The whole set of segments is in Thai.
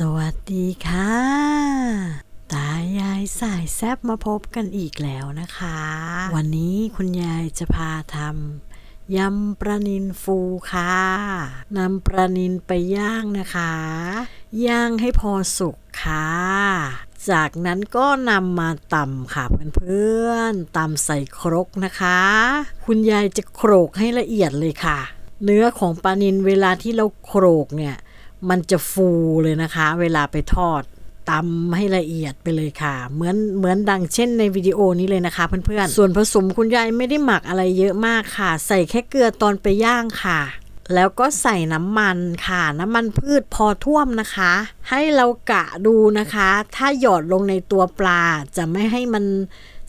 สวัสดีค่ะ ตายายสายแซบมาพบกันอีกแล้วนะคะ วันนี้คุณยายจะพาทำยำปลานินฟูค่ะนำปลานินไปย่างนะคะ ย่างให้พอสุกค่ะ จากนั้นก็นำมาตำค่ะเพื่อนๆตำใส่ครกนะคะ คุณยายจะโขลกให้ละเอียดเลยค่ะ เนื้อของปลานินเวลาที่เราโขลกเนี่ย มันจะฟูเลยนะคะ เวลาไปทอดตำให้ละเอียดไปเลยค่ะ เหมือนเหมือนดังเช่นในวิดีโอนี้เลยนะคะ เพื่อนๆ ส่วนผสมคุณยายไม่ได้หมักอะไรเยอะมากค่ะ ใส่แค่เกลือตอนไปย่างค่ะ แล้วก็ใส่น้ำมันค่ะ น้ำมันพืชพอท่วมนะคะ ให้เรากะดูนะคะ ถ้าหยอดลงในตัวปลาจะไม่ให้มัน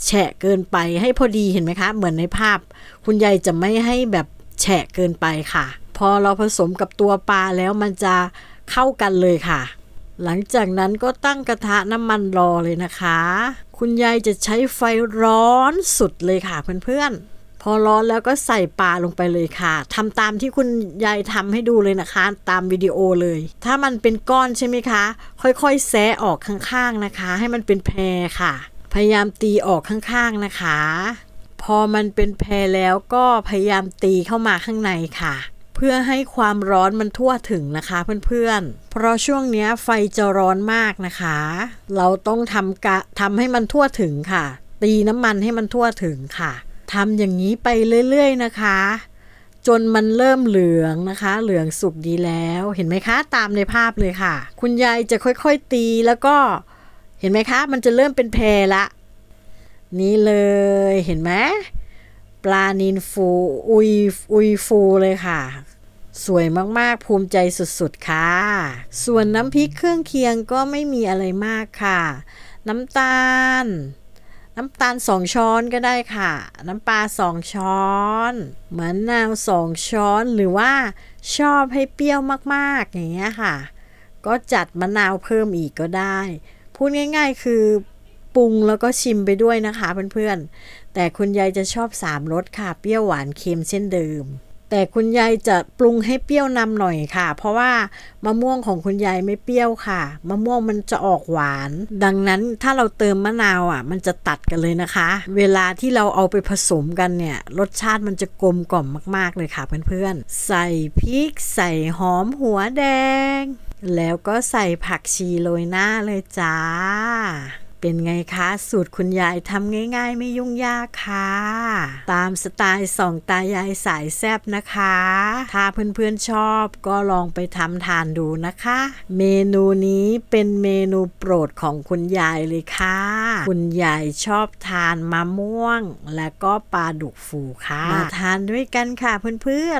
แฉะเกินไปให้พอดีเห็นไหมคะ เหมือนในภาพ คุณยายจะไม่ให้แบบแฉะเกินไปค่ะ พอเราผสมกับตัวปลาแล้วมันจะเข้ากันเลยค่ะ หลังจากนั้นก็ตั้งกระทะน้ำมันรอเลยนะคะ คุณยายจะใช้ไฟร้อนสุดเลยค่ะเพื่อนๆ พอร้อนแล้วก็ใส่ปลาลงไปเลยค่ะทำตามที่คุณยายทำให้ดูเลยนะคะ ตามวิดีโอเลย ถ้ามันเป็นก้อนใช่ไหมคะ ค่อยๆแซะออกข้างๆนะคะ ให้มันเป็นแพรค่ะ พยายามตีออกข้างๆนะคะ พอมันเป็นแพรแล้วก็พยายามตีเข้ามาข้างในค่ะ เพื่อให้ความร้อนมันทั่วถึงนะคะเพื่อนๆ เพราะช่วงนี้ไฟจะร้อนมากนะคะ เราต้องทำกะทำให้มันทั่วถึงค่ะ ตีน้ำมันให้มันทั่วถึงค่ะทำอย่างนี้ไปเรื่อยๆนะคะ จนมันเริ่มเหลืองนะคะ เหลืองสุกดีแล้วเห็นไหมคะ ตามในภาพเลยค่ะ คุณยายจะค่อยๆตีแล้วก็เห็นไหมคะ มันจะเริ่มเป็นแพรละ นี่เลยเห็นไหม ปลานินฟูอุยอุยฟูเลยค่ะ สวยมากๆภูมิใจสุดๆค่ะ ส่วนน้ำพริกเครื่องเคียงก็ไม่มีอะไรมากค่ะ น้ำตาล น้ำตาลสองช้อนก็ได้ค่ะ น้ำปลาสองช้อนมะนาวสองช้อนหรือว่าชอบให้เปรี้ยวมากๆอย่างเงี้ยค่ะ ก็จัดมะนาวเพิ่มอีกก็ได้ พูดง่าย ๆ คือ ปรุงแล้วก็ชิมไปด้วยนะคะเพื่อนๆ แต่คุณยายจะชอบสามรสค่ะ เปรี้ยวหวานเค็มเช่นเดิม แต่คุณยายจะปรุงให้เปรี้ยวนำหน่อยค่ะ เพราะว่ามะม่วงของคุณยายไม่เปรี้ยวค่ะ มะม่วงมันจะออกหวาน ดังนั้นถ้าเราเติมมะนาวอะ มันจะตัดกันเลยนะคะ เวลาที่เราเอาไปผสมกันเนี่ย รสชาติมันจะกลมกล่อมมาก ๆเลยค่ะเพื่อนๆ ใส่พริก ใส่หอมหัวแดงแล้วก็ใส่ผักชีโรยหน้าเลยจ้า เป็นไงคะสูตรคุณยายทำง่าย ๆ ไม่ยุ่งยากค่ะ ตามสไตล์สองตายายสายแซบนะคะ ถ้าเพื่อนๆชอบก็ลองไปทำทานดูนะคะ เมนูนี้เป็นเมนูโปรดของคุณยายเลยค่ะ คุณยายชอบทานมะม่วง และก็ปลาดุกฟูค่ะมาทานด้วยกันค่ะเพื่อน